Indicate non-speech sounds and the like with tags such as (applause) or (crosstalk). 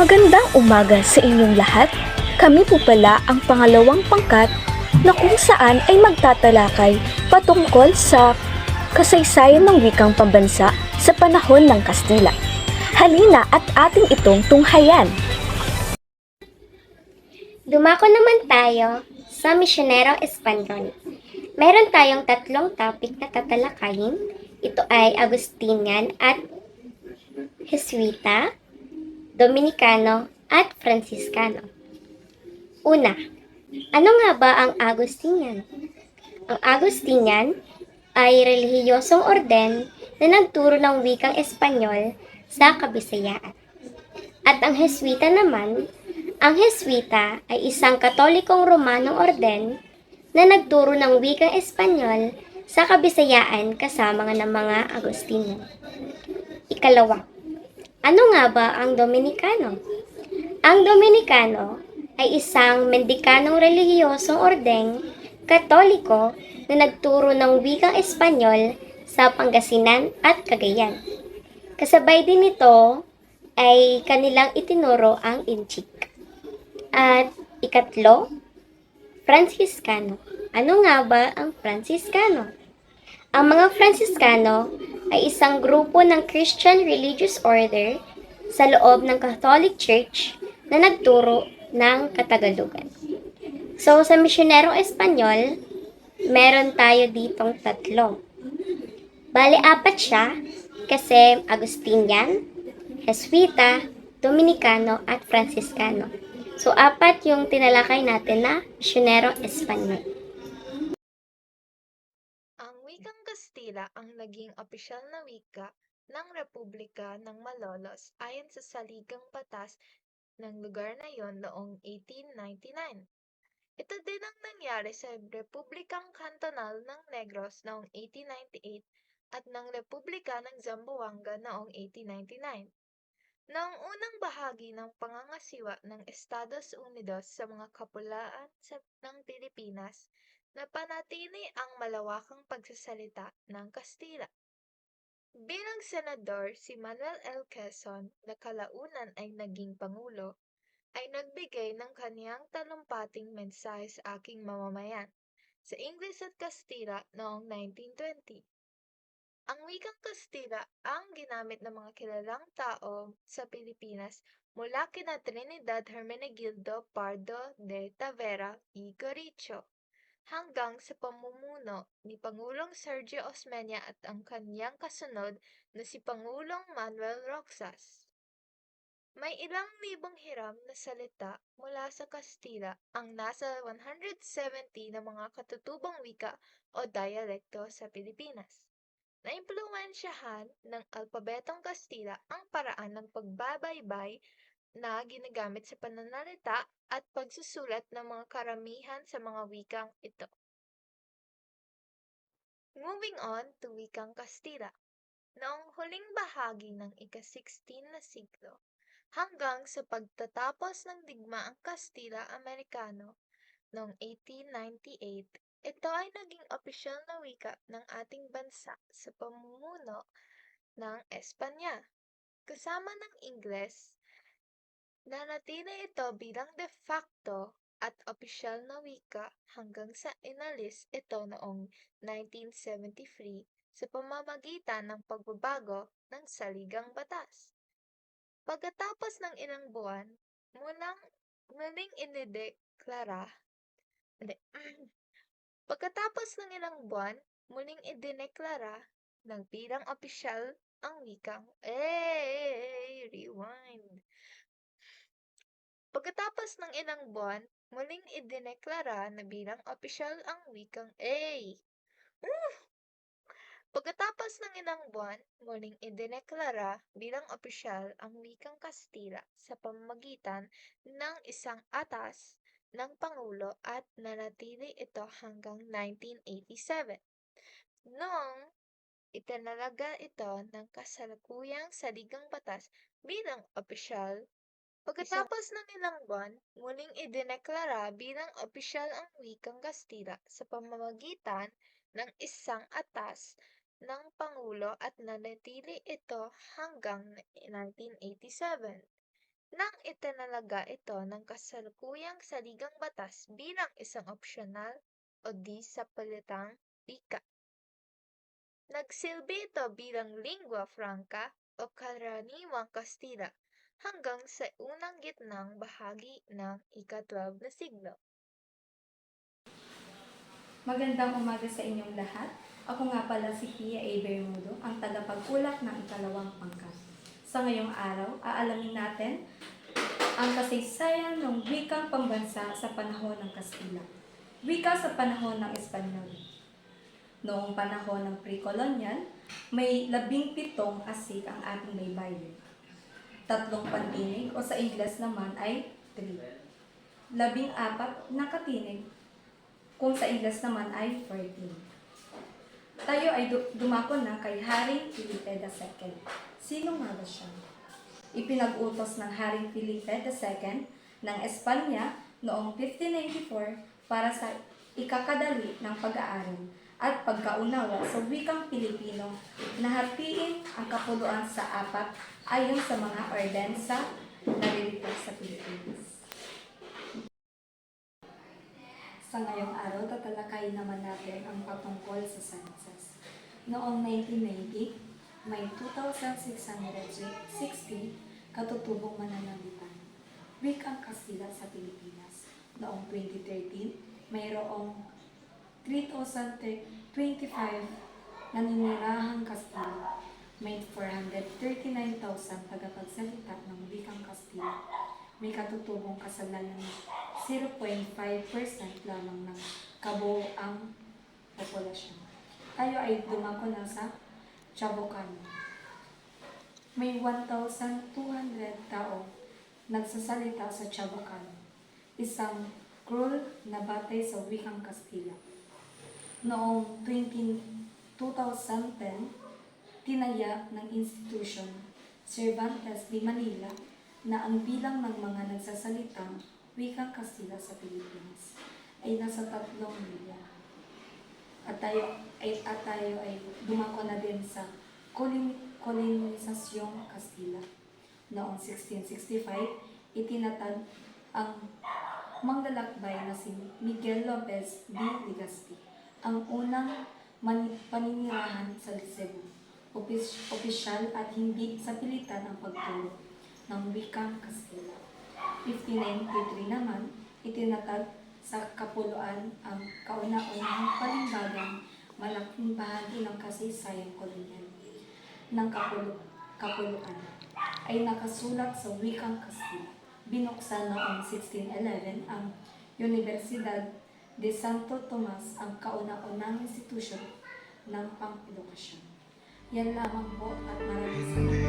Magandang umaga sa inyong lahat. Kami po pala ang pangalawang pangkat na kung saan ay magtatalakay patungkol sa kasaysayan ng wikang pambansa sa panahon ng Kastila. Halina at ating itong tunghayan. Dumako naman tayo sa Misyonero Espanyol. Meron tayong tatlong topic na tatalakayin. Ito ay Agustinian at Jesuita, Dominicano at Franciscano. Una, ano nga ba ang Agustinian? Ang Agustinian ay relihiyosong orden na nagturo ng wikang Espanyol sa Kabisayaan. At ang Jesuita naman, ang Jesuita ay isang katolikong Romanong orden na nagturo ng wikang Espanyol sa Kabisayaan kasama ng mga Agustino. Ikalawa, ano nga ba ang Dominicano? Ang Dominicano ay isang mendikanong relihiyosong ordeng katoliko na nagturo ng wikang Espanyol sa Pangasinan at Cagayan. Kasabay din nito ay kanilang itinuro ang Inchik. At ikatlo, Franciscano. Ano nga ba ang Franciscano? Ang mga Franciscano ay isang grupo ng Christian religious order sa loob ng Catholic Church na nagturo ng Katagalugan. So, sa misyonerong Espanyol, meron tayo ditong tatlo. Bali, apat siya kasi Agustinian, Jesuita, Dominicano, at Franciscano. So, apat yung tinalakay natin na misyonero Espanyol. Kastila ang naging opisyal na wika ng Republika ng Malolos ayon sa saligang batas ng lugar na yon noong 1899. Ito din ang nangyari sa Republikang Kantonal ng Negros noong 1898 at ng Republika ng Zamboanga noong 1899. Noong unang bahagi ng pangangasiwa ng Estados Unidos sa mga kapulaan sa, ng Pilipinas, napanatili ang malawakang pagsasalita ng Kastila. Bilang senador, si Manuel L. Quezon, na kalaunan ay naging pangulo, ay nagbigay ng kaniyang talumpating mensahe sa aking mamamayan sa Ingles at Kastila noong 1920. Ang wikang Kastila ang ginamit ng mga kilalang tao sa Pilipinas mula kina Trinidad Hermenegildo Pardo de Tavera y Goricho hanggang sa pamumuno ni Pangulong Sergio Osmeña at ang kanyang kasunod na si Pangulong Manuel Roxas. May ilang libong hiram na salita mula sa Kastila ang nasa 170 na mga katutubong wika o dialekto sa Pilipinas. Naimpluwensyahan ng alpabetong Kastila ang paraan ng pagbabaybay na ginagamit sa pananalita at pagsusulat ng mga karamihan sa mga wikang ito. Moving on to wikang Kastila. Noong huling bahagi ng ika-16 na siglo, hanggang sa pagtatapos ng digmaang Kastila-Amerikano noong 1898, ito ay naging opisyal na wika ng ating bansa sa pamumuno ng Espanya. Kasama ng Ingles, nanatili ito bilang de facto at opisyal na wika hanggang sa inalis ito noong 1973 sa pamamagitan ng pagbabago ng saligang batas. Pagkatapos ng ilang buwan, mulang muling inideklara. (clears throat) Pagkatapos ng ilang buwan, muling idineklara ng bilang opisyal ang wikang eh rewind. Pagkatapos ng ilang buwan, muling idineklara na bilang opisyal ang wikang A. Uh! Pagkatapos ng ilang buwan, muling idineklara bilang opisyal ang wikang Kastila sa pamamagitan ng isang atas ng Pangulo at nanatili ito hanggang 1987. Noong itinalaga ito ng kasalukuyang saligang batas bilang opisyal Pagkatapos ng ilang buwan, muling idineklara bilang opisyal ang wikang Kastila sa pamamagitan ng isang atas ng Pangulo at nanatili ito hanggang 1987. nang itinalaga ito ng kasalukuyang saligang batas bilang isang opsyonal o di sa palitang wika. Nagsilbi ito bilang lingua franca o karaniwang Kastila hanggang sa unang gitnang bahagi ng ika-12 na siglo. Magandang umaga sa inyong lahat. Ako nga pala si Pia A. Bermudo, ang tagapagulak ng ikalawang pangkat. Sa ngayong araw, aalamin natin ang kasaysayan ng wikang pambansa sa panahon ng Kastila. Wika sa panahon ng Espanyol. Noong panahon ng pre-colonial, may labing pitong asik ang ating baybayin. Tatlong pantinig o sa Ingles naman ay three. Labing apat na katinig kung sa Ingles naman ay 14. Tayo ay du- dumako na kay Haring Felipe II. Sino nga ba siya? Ipinag-utos ng Haring Felipe II ng Espanya noong 1594 para sa ikakadali ng pag-aaral at pagkaunawa sa wikang Pilipino na hatiin ang kapuluan sa apat ayon sa mga ordensa na lilipat sa Pilipinas. Sa ngayong araw, tatalakayin naman natin ang patungkol sa census. Noong 1990, may 2,660 katutubong mananalitan. Week ang Kastila sa Pilipinas. Noong 2013, mayroong 3,025 naninirahang Kastila. May 439,000 tagapagsalita ng wikang Kastila may katutubong kasalanan ng 0.5% lamang ng kabuoang populasyon. Tayo ay dumako na sa Chabacano. May 1,200 tao nagsasalita sa Chabacano, isang cruel na batay sa wikang Kastila. Noong 20, 2010, tinaya ng institution Cervantes de Manila na ang bilang ng mga nagsasalitang wikang Kastila sa Pilipinas ay nasa tatlong milyon. At tayo ay, at tayo ay dumako na din sa kolonisasyong Kastila. Noong 1665, itinatag ang manglalakbay na si Miguel Lopez de Legazpi, ang unang paninirahan sa Cebu. Opis, opisyal at hindi sa pilitan ang pagturo ng wikang Kastila. 1593 naman, itinatag sa kapuluan ang kauna-unahang palimbagang malaking bahagi ng kasaysayang kolonyal ng kapulu kapuluan ay nakasulat sa wikang Kastila. Binuksan noong 1611 ang Universidad de Santo Tomas ang kauna-unang institusyon ng pang-edukasyon. Yan lamang po at maraming salamat.